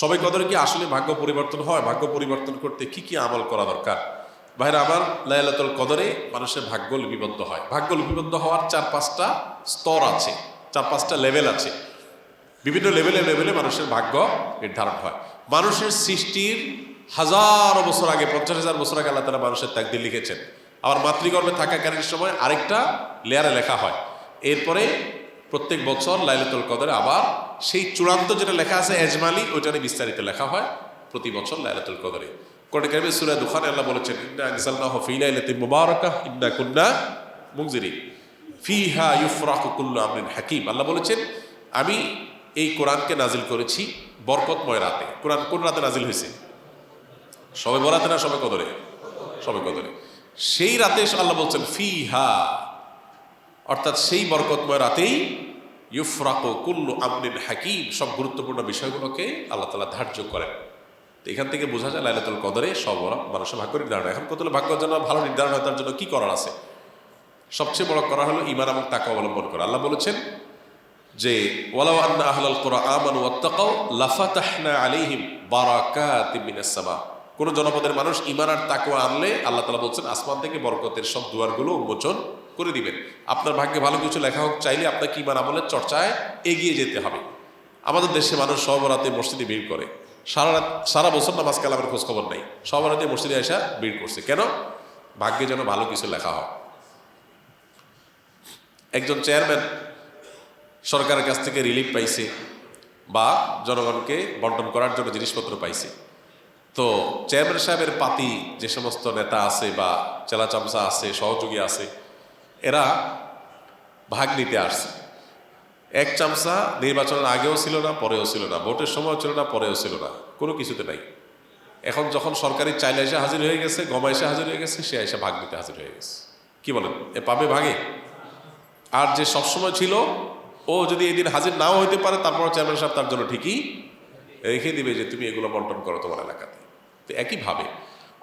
সবাই কদরে কি আসলে ভাগ্য পরিবর্তন হয়, ভাগ্য পরিবর্তন করতে কি কি আমল করা দরকার? ভাইরা, আমার লাইলাতুল কদরে মানুষের ভাগ্য লিপিবদ্ধ হয়। ভাগ্য লিপিবদ্ধ হওয়ার চার পাঁচটা স্তর আছে, চার পাঁচটা লেভেল আছে। বিভিন্ন লেভেলে লেভেলে মানুষের ভাগ্য নির্ধারণ হয়। মানুষের সৃষ্টির হাজার বছর আগে, পঞ্চাশ হাজার বছর আগে আল্লাহ তালা মানুষের তাকদির লিখেছেন। আবার মাতৃগর্ভে থাকাকালীন সময় আরেকটা লেয়ারে লেখা হয়। এরপরে প্রত্যেক বছর লাইলাতুল কদরে আবার সেই চূড়ান্ত যেটা লেখা আছে এজমালি ওইটারে বিস্তারিত লেখা হয় প্রতি বছর লাইলাতুল কদরে। কোরআন কারিমে সূরা দুখানে আল্লাহ বলেছেন, ইন্না আনজালনাহু ফি লাইলাতিন মুবারাকাহ ইন্না কুন্না মুনজিরিন। ফিহা ইউফরাকু কুল্লু আমরিন হাকিম। আল্লাহ বলেছেন, আমি এই কোরআনকে নাজিল করেছি বরকতময় রাতে। কোরআন কোন রাতে নাজিল হয়েছে? সবে বরাতে না সবে কদরে? সবে কদরে। সেই রাতে আল্লাহ বলছেন, ফিহা, অর্থাৎ সেই বরকতময় রাতেই ইউফরাকু কুল্লু আমরিন হাকিম, সব গুরুত্বপূর্ণ বিষয়গুলোকে আল্লাহ তালা ধার্য করেন। তো এখান থেকে বোঝা যায় লাইলাতুল কদরে সব মানুষের ভাগ্য নির্ধারণ। এখন কত ভাগ্য যেন ভালো নির্ধারণ হয় তার জন্য কী করার আছে? সবচেয়ে বড় করা হলো ইমান এবং তাকে অবলম্বন করা। আল্লাহ বলেছেন যে, ওয়ালাউ আন্না আহলাল কোরআন আমানু ওয়াত্তাকাউ লাফাতাহনা আলাইহিম বারাকাতিম মিনাস সামা। কোন জনপদের মানুষ ইমান আর তাকওয়া আনলে আল্লাহ তাআলা বলছেন, আসমান থেকে বরকতের সব দুয়ারগুলো উন্মোচন করে দিবেন। আপনার ভাগ্যে ভালো কিছু লেখা হোক, চাইলে আপনাকে ইমান আমলের চর্চায় এগিয়ে যেতে হবে। আমাদের দেশে মানুষ সব রাতে মসজিদে ভিড় করে। সারা রাত, সারা বছর নামাজ কালামের খোঁজ খবর নেই। সব রাতে মসজিদে আসা ভিড় করছে। কেন? ভাগ্যে যেন ভালো কিছু লেখা হয় একজন চেয়ারম্যান সরকারের কাছ থেকে রিলিফ পাইছে বা জনগণকে বন্টন করার জন্য জিনিসপত্র পাইছে। তো চেয়ারম্যান সাহেবের পাতি যে সমস্ত নেতা আছে বা চেলা চামচা আছে, সহযোগী আছে এরা ভাগ নিতে আসছে। এক চামচা নির্বাচনের আগেও ছিল না, পরেও ছিল না। ভোটের সময় ছিল না, পরেও ছিল না। কোনো কিছুতে নাই। এখন যখন সরকারি চাইলে এসে হাজির হয়ে গেছে, গমা এসে হাজির হয়ে গেছে, সে এসে ভাগ নিতে হাজির হয়ে গেছে। কি বলেন? এ পাবে ভাগে? আর যে সবসময় ছিল, ও যদি এদিন হাজির নাও হইতে পারে তারপর চেয়ারম্যান সাহেব তার জন্য ঠিকই রেখে দিবে যে, তুমি এগুলো বন্টন করো তোমার এলাকাতে। তো একইভাবে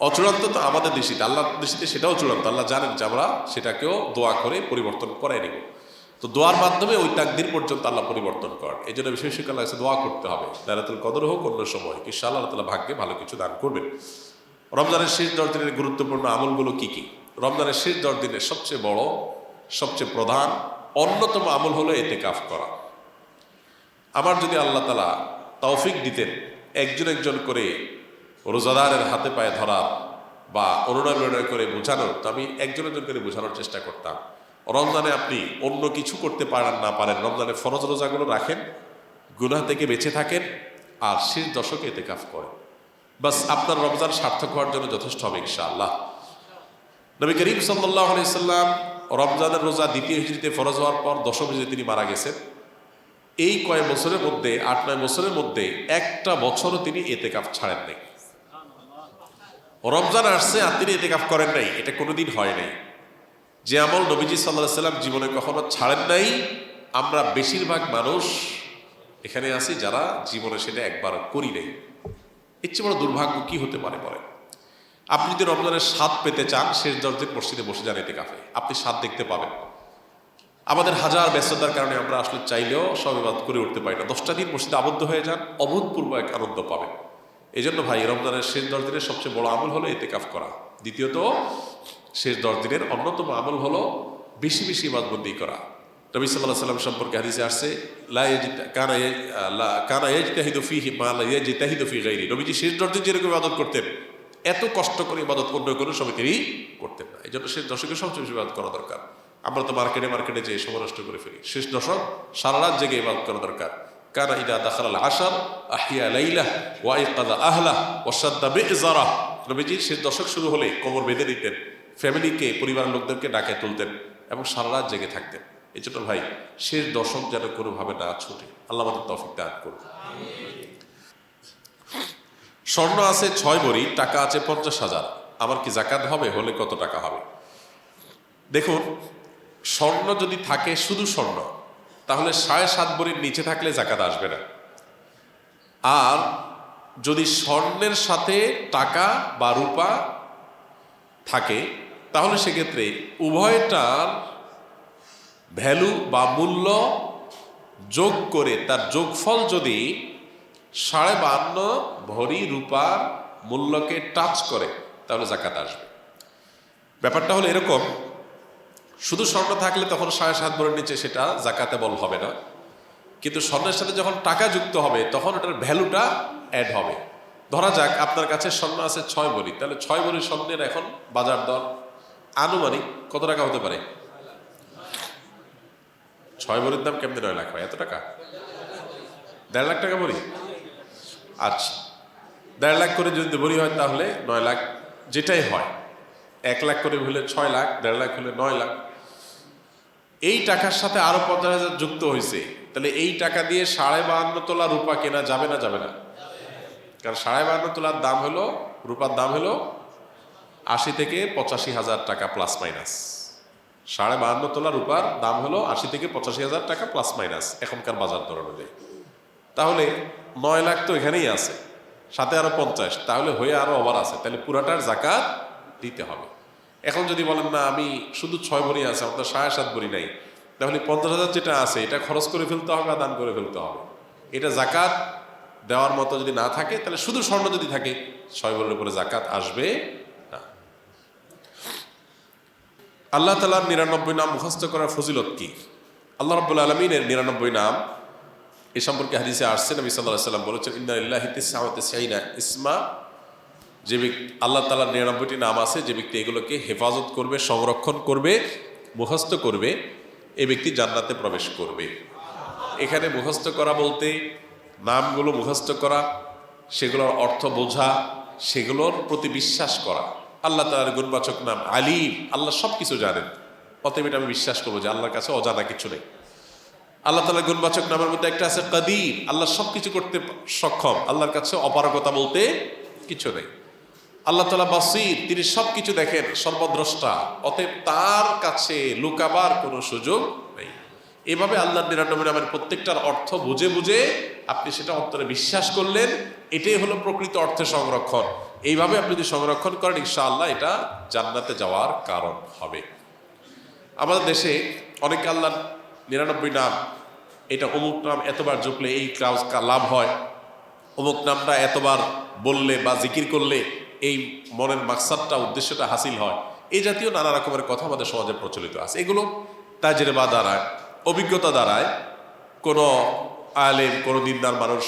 অচূড়ান্ত তো আমাদের দৃষ্টিতে আল্লাহ দৃষ্টিতে সেটাও চূড়ান্ত। আল্লাহ জানেন যে আমরা সেটাকেও দোয়া করে পরিবর্তন করে নিব। তো দোয়ার মাধ্যমে ওই তাকদির পর্যন্ত আল্লাহ পরিবর্তন করেন। এই জন্য বিশেষ কাছে দোয়া করতে হবে। দারাতুল কদর হোক অন্য সময়, কি আল্লাহ তালা ভাগ্যে ভালো কিছু দান করবেন। রমজানের শেষ দশ দিনের গুরুত্বপূর্ণ আমলগুলো কি কি? রমজানের শেষ দশ দিনের সবচেয়ে বড়, সবচেয়ে প্রধান, অন্যতম আমল হলো এতে কাফ করা। আমার যদি আল্লাহ তালা তৌফিক দিতেন, একজন একজন করে রোজাদারের হাতে পায়ে ধরার বা অনুনয় বিনয় করে বোঝানোর তো আমি একজন একজন করে বোঝানোর চেষ্টা করতাম। রমজানে আপনি অন্য কিছু করতে পারেন না পারেন, রমজানে ফরজ রোজাগুলো রাখেন, গুনাহ থেকে বেঁচে থাকেন আর শেষ দশকে এতে কাফ করেন। বাস আপনার রমজান সার্থক হওয়ার জন্য যথেষ্ট হবে ইনশাআল্লাহ। নবী করিম সাল্লাহ আলাইসাল্লাম রমজানের রোজা দ্বিতীয় হিজড়িতে ফরজ হওয়ার পর দশম হিজড়ি তিনি মারা গেছেন। এই কয়েক বছরের মধ্যে, আট নয় বছরের মধ্যে একটা বছরও তিনি এতে কাপ ছাড়েন নাই রমজান আসছে আর তিনি এতে কাপ করেন নাই। এটা কোনোদিন হয় নাই। যে আমল নবীজি সাল্লাহ সাল্লাম জীবনে কখনো ছাড়েন নাই, আমরা বেশিরভাগ মানুষ এখানে আছি যারা জীবনে সেটা একবার করি নাই। চেয়ে বড় দুর্ভাগ্য কি হতে পারে বলে আপনি যদি রমজানের স্বাদ পেতে চান, শেষ দশ মসজিদে বসে যান এতে কাফে আপনি স্বাদ দেখতে পাবেন। আমাদের হাজার ব্যস্ততার কারণে আমরা আসলে চাইলেও সব করে উঠতে পারি না। দশটা দিন মসজিদে আবদ্ধ হয়ে যান, অভূতপূর্ব এক আনন্দ পাবেন। এই জন্য ভাই, রমজানের শেষ দশ দিনের সবচেয়ে বড় আমল হলো এতে কাফ করা। দ্বিতীয়ত, শেষ দশ দিনের অন্যতম আমল হলো বেশি বেশি ইবাদবন্দি করা। নবী সাল্লাহ সাল্লাম সম্পর্কে হাদিসে আসছে কানা কানা এজ তাহিদ ফি মা ইয়ে তাহিদ ফি গাইরি। নবীজি শেষ দশ দিন যেরকম ইবাদত করতেন, এত কষ্ট করে ইবাদত অন্য কোনো সময় তিনি করতেন না। এই জন্য শেষ দশকে সবচেয়ে বেশি ইবাদত করা দরকার। আমরা তো মার্কেটে মার্কেটে যেয়ে সময় নষ্ট করে ফেলি। শেষ দশক সারা রাত জেগে ইবাদত করা দরকার। কানা ইদা দাখাল আল আশার আহিয়া লাইলা ওয়াই কাদা আহলা ওসাদ্দা বেজারা নবীজি শেষ দশক শুরু হলে কোমর বেঁধে নিতেন ফ্যামিলিকে, পরিবারের লোকদেরকে ডাকে তুলতেন এবং সারা জেগে থাকতেন। এই জন্য ভাই, শেষ দশক যেন কোনোভাবে না ছুটে। আল্লাহ আমাদের তফিক দান করুন। স্বর্ণ আছে ছয় ভরি টাকা আছে পঞ্চাশ হাজার। আমার কি জাকাত হবে? হলে কত টাকা হবে? দেখুন, স্বর্ণ যদি থাকে শুধু স্বর্ণ তাহলে সাড়ে সাত বড়ির নিচে থাকলে জাকাত আসবে না। আর যদি স্বর্ণের সাথে টাকা বা রূপা থাকে, তাহলে সেক্ষেত্রে উভয়টার ভ্যালু বা মূল্য যোগ করে তার যোগফল যদি সাড়ে বান্ন ভরি রূপার মূল্যকে টাচ করে, তাহলে জাকাত আসবে। ব্যাপারটা হলো এরকম শুধু স্বর্ণ থাকলে তখন সাড়ে সাত ভরির নিচে সেটা জাকাতে বল হবে না। কিন্তু স্বর্ণের সাথে যখন টাকা যুক্ত হবে, তখন ওটার ভ্যালুটা অ্যাড হবে। ধরা যাক আপনার কাছে স্বর্ণ আছে ছয় ভরি তাহলে ছয় ভরি স্বর্ণের এখন বাজার দর আনুমানিক কত টাকা হতে পারে? ছয় ভরির দাম কেমনি নয় লাখ হয়? এত টাকা? দেড় লাখ টাকা বলি আচ্ছা। দেড় লাখ করে যদি বলি হয় তাহলে নয় লাখ যেটাই হয়। এক লাখ করে হলে ছয় লাখ, দেড় লাখ হলে নয় লাখ। এই টাকার সাথে আরও পঞ্চাশ হাজার যুক্ত হয়েছে তাহলে এই টাকা দিয়ে সাড়ে বাহান্ন তোলা রূপা কেনা যাবে না যাবে না। কারণ সাড়ে বাহান্ন তোলার দাম হলো, রূপার দাম হলো আশি থেকে পঁচাশি হাজার টাকা প্লাস মাইনাস। সাড়ে বাহান্ন তোলা রূপার দাম হলো আশি থেকে পঁচাশি হাজার টাকা প্লাস মাইনাস এখনকার বাজার দর অনুযায়ী। তাহলে নয় লাখ তো এখানেই আছে, সাথে আরও পঞ্চাশ, তাহলে হয়ে আরও ওভার আছে। তাহলে পুরাটার জাকাত দিতে হবে। এখন যদি বলেন, না, আমি শুধু ছয় ভরি আছে আপনার সাড়ে সাত ভরি নাই। তাহলে পঞ্চাশ হাজার যেটা আছে, এটা খরচ করে ফেলতে হবে আর দান করে ফেলতে হবে। এটা জাকাত দেওয়ার মতো যদি না থাকে, তাহলে শুধু স্বর্ণ যদি থাকে, ছয় ভরির উপরে জাকাত আসবে না। আল্লাহ তালার নিরানব্বই নাম মুখস্থ করার ফজিলত কি? আল্লাহ রব্বুল আলমিনের নিরানব্বই নাম এ সম্পর্কে হাদিসে আসছে, নবী সাল্লাহ সাল্লাম বলেছেন সাইনা ইসমা যে ব্যক্তি, আল্লাহ তালার নিরানব্বইটি নাম আছে, যে ব্যক্তি এগুলোকে হেফাজত করবে, সংরক্ষণ করবে, মুখস্থ করবে, এ ব্যক্তি জান্নাতে প্রবেশ করবে। এখানে মুখস্থ করা বলতে নামগুলো মুখস্থ করা, সেগুলোর অর্থ বোঝা, সেগুলোর প্রতি বিশ্বাস করা। আল্লাহ তালার গুণবাচক নাম আলিম, আল্লাহ সব কিছু জানেন। অতএব এটা আমি বিশ্বাস করব যে আল্লাহর কাছে অজানা কিছু নেই। আল্লাহ তালার গুণবাচক নামের মধ্যে একটা আছে কাদির আল্লাহ সব কিছু করতে সক্ষম, আল্লাহর কাছে অপারগতা বলতে কিছু নেই। আল্লাহ তালা বাসির, তিনি সব কিছু দেখেন, সর্বদ্রষ্টা। অতএব তার কাছে লুকাবার কোনো সুযোগ নেই। এভাবে আল্লাহ নিরানব্বই নামের প্রত্যেকটার অর্থ বুঝে বুঝে আপনি সেটা অন্তরে বিশ্বাস করলেন, এটাই হলো প্রকৃত অর্থে সংরক্ষণ। এইভাবে আপনি যদি সংরক্ষণ করেন, ইনশাআল্লাহ এটা জান্নাতে যাওয়ার কারণ হবে। আমাদের দেশে অনেকে আল্লাহ নিরানব্বই নাম, এটা অমুক নাম এতবার জপলে এই লাভ হয়। অমুক নামটা এতবার বললে বা জিকির করলে এই মনের মাকসাদটা, উদ্দেশ্যটা হাসিল হয়। এই জাতীয় নানা রকমের কথা আমাদের সমাজে প্রচলিত আছে। এগুলো তাজের বা দ্বারায়, অভিজ্ঞতা দ্বারায় কোনো আলেম, কোনো দিনদার মানুষ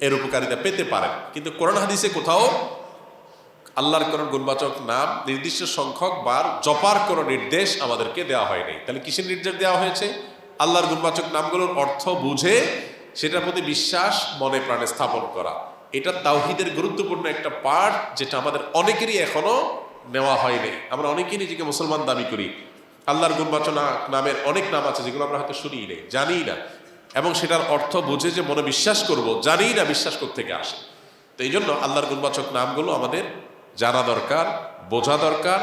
এর উপকারিতা পেতে পারেন কিন্তু কোরআন হাদিসে কোথাও আল্লাহর কোন গুণবাচক নাম, নির্দিষ্ট সংখ্যক বার জপার কোনো নির্দেশ আমাদেরকে দেওয়া হয়নি। তাহলে কিসের নির্দেশ দেওয়া হয়েছে? আল্লাহর গুণবাচক নামগুলোর অর্থ বুঝে সেটার প্রতি বিশ্বাস, মনে, প্রাণে স্থাপন করা। এটা তাওহিদের গুরুত্বপূর্ণ একটা পার্ট যেটা আমাদের অনেকেরই এখনও নেওয়া হয়নি। আমরা অনেকেই নিজেকে মুসলমান দাবি করি। আল্লাহর গুণবাচনা নামের অনেক নাম আছে যেগুলো আমরা হয়তো শুনি নেই জানি না। এবং সেটার অর্থ বুঝে যে মনে বিশ্বাস করব জানি না বিশ্বাস থেকে আসে। তো এই জন্য আল্লাহর গুণবাচক নামগুলো আমাদের জানা দরকার, বোঝা দরকার